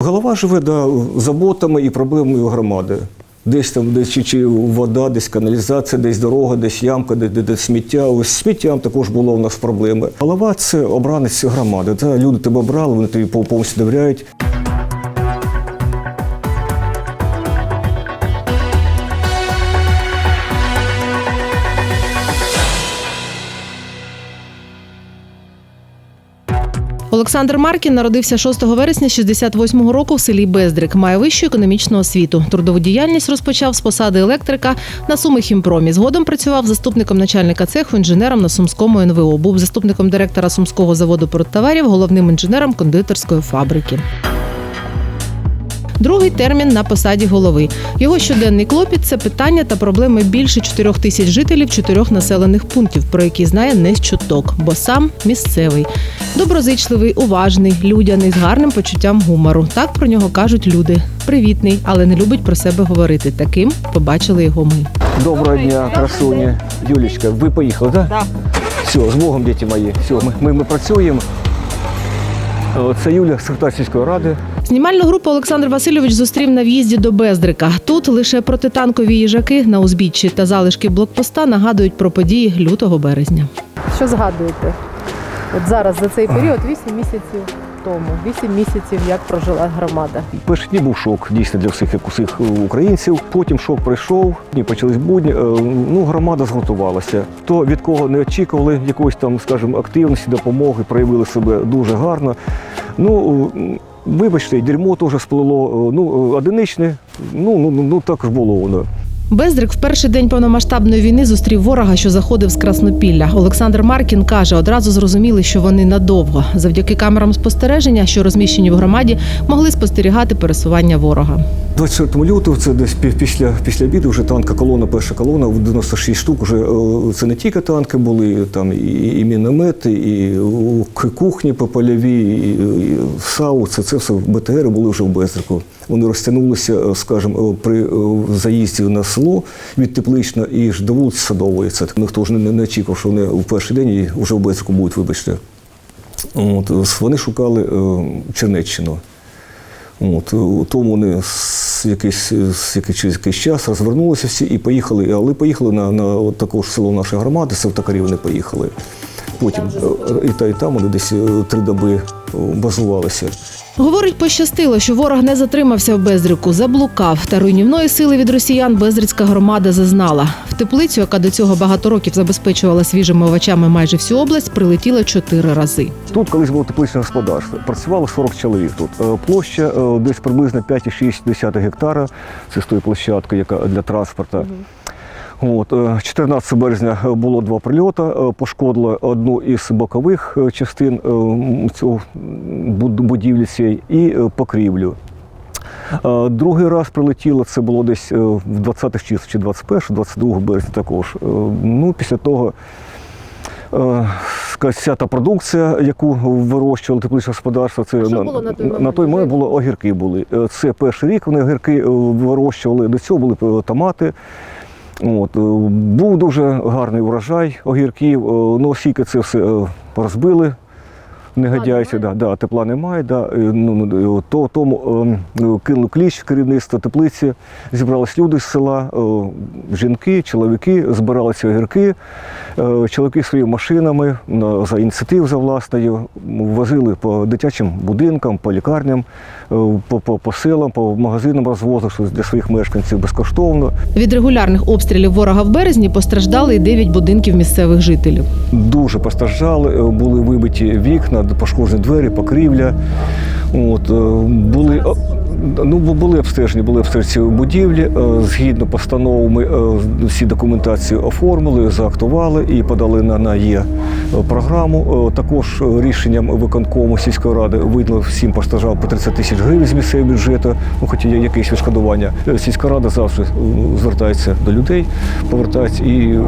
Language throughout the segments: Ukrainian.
Голова живе да, заботами і проблемою громади. Десь там, десь чи, чи вода, десь каналізація, десь дорога, десь ямка, де, де, де сміття. Ось сміттям також було в нас проблеми. Голова це обранець громади. Та Люди тебе обрали, вони тобі повністю довіряють. Олександр Маркін народився 6 вересня 68-го року в селі Бездрик. Має вищу економічну освіту. Трудову діяльність розпочав з посади електрика на Сумихімпромі. Згодом працював заступником начальника цеху, інженером на Сумському НВО. Був заступником директора Сумського заводу порттоварів, головним інженером кондитерської фабрики. Другий термін на посаді голови. Його щоденний клопіт це питання та проблеми більше 4 тисяч жителів чотирьох населених пунктів, про які знає не з чуток, бо сам місцевий. Доброзичливий, уважний, людяний, з гарним почуттям гумору. Так про нього кажуть люди. Привітний, але не любить про себе говорити. Таким побачили його ми. Доброго дня, красуні. Юлічка, ви поїхали, так? Да? Все, з Богом, діти мої. Все, ми, ми, ми працюємо. Е, Це Юля, секретар сільської ради. Знімальну групу Олександр Васильович зустрів на в'їзді до Бездрика. Тут лише протитанкові їжаки на узбіччі та залишки блокпоста нагадують про події лютого березня. Що згадуєте? От зараз за цей період 8 місяців тому, 8 місяців, як прожила громада. Перші дні був шок дійсно для всіх як усіх українців. Потім шок пройшов, дні почались будні. Е, Ну, громада зготувалася. То від кого не очікували якоїсь там, скажімо, активності, допомоги, проявили себе дуже гарно. Ну, вибачте, дерьмо теж сплило. Е, Ну, е, одиничне, ну, ну, ну, ну так ж було воно. Бездрик в перший день повномасштабної війни зустрів ворога, що заходив з Краснопілля. Олександр Маркін каже, одразу зрозуміли, що вони надовго. Завдяки камерам спостереження, що розміщені в громаді, могли спостерігати пересування ворога. 24 лютого, це десь пі- після, після обіду, вже танка колона, перша колона, в 96 штук. Вже е, це не тільки танки були, там і, і міномети, і кухні по польові, і, і САУ, це, це все БТР були вже в Безрику. Вони розтягнулися, е, скажімо, е, при заїзді на село від Теплична і ж до вулиці Садової. Це ніхто ж не, не очікував, що вони в перший день і вже в Безрику будуть, вибачте. От, вони шукали е, Чернеччину. От, е, тому вони з якийсь, з який- через якийсь час розвернулися всі і поїхали. Але поїхали на, на от також село нашої громади, Севтакарі вони поїхали. Потім е, і та, і там вони десь е, три доби базувалися. Говорить, пощастило, що ворог не затримався в Бездрику, заблукав. Та руйнівної сили від росіян Бездрицька громада зазнала. В теплицю, яка до цього багато років забезпечувала свіжими овочами майже всю область, прилетіла чотири рази. Тут колись було тепличне господарство. Працювало 40 чоловік тут. Е, Площа е, десь приблизно 5,6 гектара. Це з тої площадки, яка для транспорту. От, е, 14 березня було два прильоти, е, пошкодило одну із бокових е, частин цього будівлі цієї і покрівлю. Другий раз прилетіло, це було десь в 20-х числах, чи 21 22 березня також. Ну, після того вся та продукція, яку вирощували тепличне господарство, це що було на той момент? на той момент було огірки були. Це перший рік вони огірки вирощували. До цього були томати. От, е, був дуже гарний урожай огірків. Е, Ну, оскільки це все е, розбили. Негодяйці, да, да, тепла немає, да, е, ну, ну, то тому е, е, кинули кліч керівництво теплиці, зібрались люди з села, е, жінки, чоловіки, збиралися огірки, е, чоловіки своїми машинами на, за ініціатив за власною возили по дитячим будинкам, по лікарням, е, по, по, по селам, по магазинам розвозили щось для своїх мешканців безкоштовно. Від регулярних обстрілів ворога в березні постраждали і дев'ять будинків місцевих жителів. Дуже постраждали, е, були вибиті вікна, пошкоджені двері, покрівля. От, е, були, ну, бу- були обстежені, були обстежені будівлі. Е, Згідно постанови, ми е, всі документації оформили, заактували і подали на, на є програму. Е, Також е, рішенням виконкому сільської ради видно всім постраждав по 30 тисяч гривень з місцевого бюджету, ну хоч є якесь відшкодування. Сільська рада завжди звертається до людей, повертається і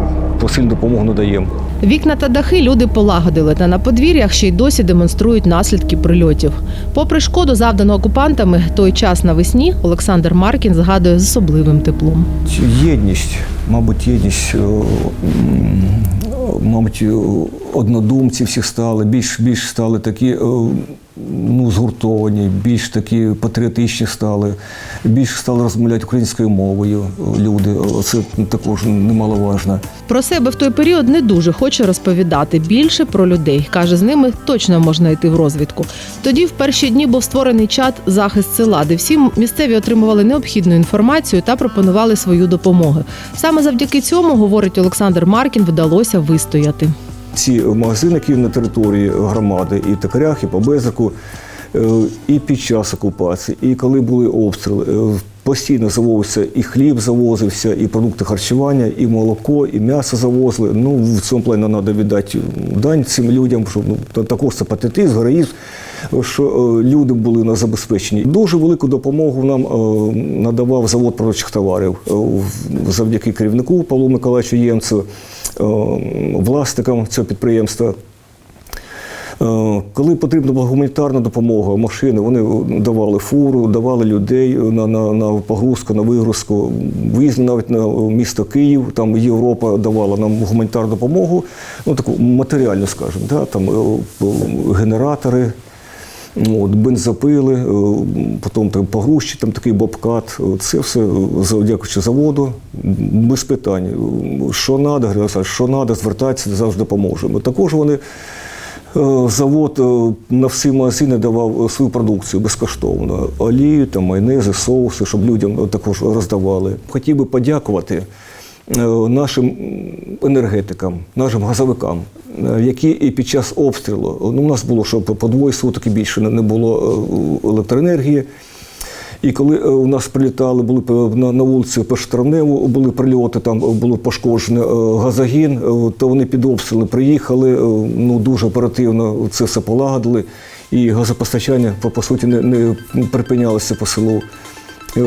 посильну допомогу надаємо. Вікна та дахи люди полагодили, та на подвір'ях ще й досі демонструють наслідки прильотів. Попри шкоду, завдану окупантами, той час навесні Олександр Маркін згадує з особливим теплом. Єдність, мабуть, єдність, е, мабуть, однодумці всі стали, більш, більш стали такі е, ну, згуртовані, більш такі патріотичні стали, більше стали розмовляти українською мовою люди. Це також немаловажно. Про себе в той період не дуже хоче розповідати більше про людей. каже, з ними точно можна йти в розвідку. Тоді в перші дні був створений чат Захист села, де всі місцеві отримували необхідну інформацію та пропонували свою допомогу. Саме завдяки цьому, говорить Олександр Маркін, вдалося вистояти. Ці магазини, які на території громади, і в і по Безику, е, і під час окупації, і коли були обстріли, е, постійно завозився і хліб завозився, і продукти харчування, і молоко, і м'ясо завозили. Ну, в цьому плані треба віддати дань цим людям, що ну, та- також це патетизм, героїзм, що е, люди були на забезпеченні. Дуже велику допомогу нам е, надавав завод продовольчих товарів е, завдяки керівнику Павлу Миколаївичу е, власникам цього підприємства. Коли потрібна була гуманітарна допомога, машини, вони давали фуру, давали людей на, на, на погрузку, на вигрузку. Виїзли навіть на місто Київ, там Європа давала нам гуманітарну допомогу, ну таку матеріальну, скажімо, да? там генератори. Ну, От, бензопили, е, потім там погрузчі, там такий бобкат. Це все завдякуючи заводу, без питань. Що треба, що треба, звертайтеся, завжди допоможемо. Також вони Е, Завод е, на всі магазини давав е, свою продукцію безкоштовно. Олію, там, майонези, соуси, щоб людям е, також роздавали. Хотів би подякувати е, нашим енергетикам, нашим газовикам, е, які і під час обстрілу, ну, у нас було, що по двоє суток і більше не було е, електроенергії. І коли е, у нас прилітали, були е, на, на вулиці Пештравневу, були прильоти, там було пошкоджено е, газогін, е, то вони під обстріли приїхали, е, ну дуже оперативно це все полагодили. І газопостачання, по, по суті, не, не припинялося по селу.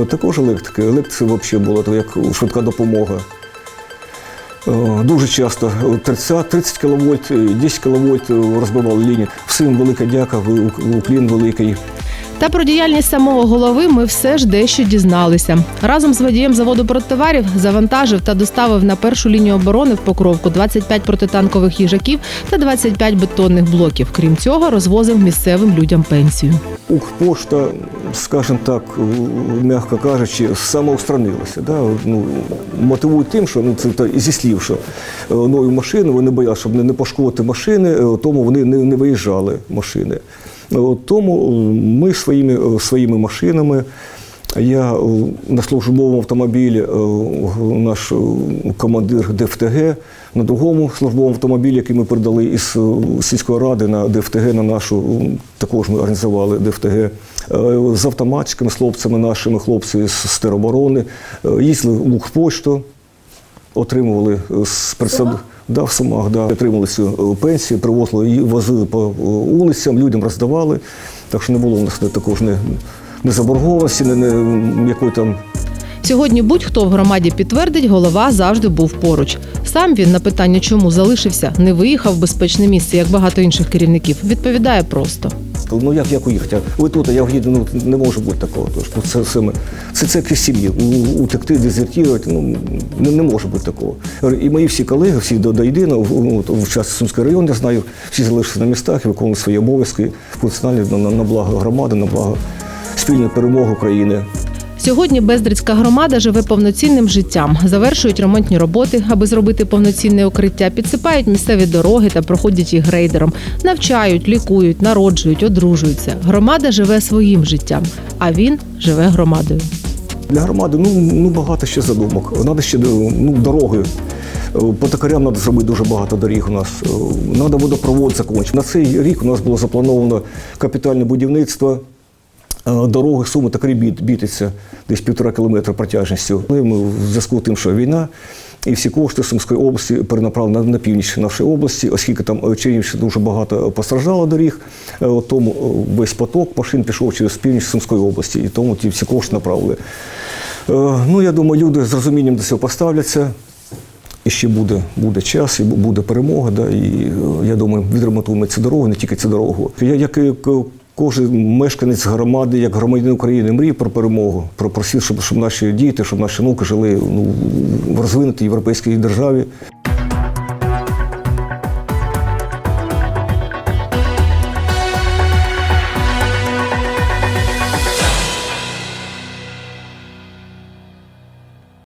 Також електрика. Електрика взагалі була то як швидка допомога. Е, Дуже часто е, 30, 30 кВт, 10 кВт розбивали лінії. Всім велика дяка, ви- уклін великий. Та про діяльність самого голови ми все ж дещо дізналися. Разом з водієм заводу продтоварів завантажив та доставив на першу лінію оборони в Покровку 25 протитанкових їжаків та 25 бетонних блоків. Крім цього, розвозив місцевим людям пенсію. Укрпошта, скажімо так, м'яко кажучи, самоустранилася. Да? Ну, мотивують тим, що ну, це та, зі слів, що е, нові машини, вони боялися, щоб не, не пошкодити машини, е, тому вони не, не виїжджали машини. Тому е, ми своїми, е, своїми машинами. Я е, на службовому автомобілі, наш командир ДФТГ, на другому службовому автомобілі, який ми передали із сільської ради на ДФТГ, на нашу, також ми організували ДФТГ, з автоматчиками, з хлопцями, нашими хлопцями з тероборони, їздили в Укрпошту, отримували з присад... Да, в Сумах, да. отримали цю е, пенсію, привозили її, возили по е, вулицям, людям роздавали. Так що не було у нас також не, не заборгованості, не, не якої там Сьогодні будь-хто в громаді підтвердить, голова завжди був поруч. Сам він на питання, чому залишився, не виїхав в безпечне місце, як багато інших керівників. Відповідає просто. Ну як, як уїхати? Ви тут, а я в'їду, ну не може бути такого. Тож, ну, це, це, це, це як сім'ї. Утекти, дезертірувати, ну не, не може бути такого. І мої всі колеги, всі до, до єдиного, в- ну, в час Сумський район, я знаю, всі залишилися на містах і виконували свої обов'язки функціональні на, на, на благо громади, на благо спільної перемоги України. Сьогодні Бездрицька громада живе повноцінним життям. Завершують ремонтні роботи, аби зробити повноцінне укриття, підсипають місцеві дороги та проходять їх грейдером, навчають, лікують, народжують, одружуються. Громада живе своїм життям, а він живе громадою. Для громади ну, ну багато ще задумок. Треба ще ну, дороги. Е, По токарям треба зробити дуже багато доріг у нас. Треба водопровод закінчити. На цей рік у нас було заплановано капітальне будівництво. Е, Дороги суми токарі бід- бітиться десь півтора кілометра протяжністю. Але Ми в зв'язку з тим, що війна, і всі кошти Сумської області перенаправлені на, північ нашої області, оскільки там е, Чернігівщина дуже багато постраждало доріг, е, тому е, весь поток машин пішов через північ Сумської області, і тому ті всі кошти направили. Е, Ну, я думаю, люди з розумінням до цього поставляться. І ще буде, буде час, і буде перемога. Да, і е, я думаю, відремонтуємо цю дорогу, не тільки цю дорогу. Я як кожен мешканець громади, як громадянин України, мріє про перемогу, про просив, щоб, щоб наші діти, щоб наші внуки жили ну, в розвинутій європейській державі.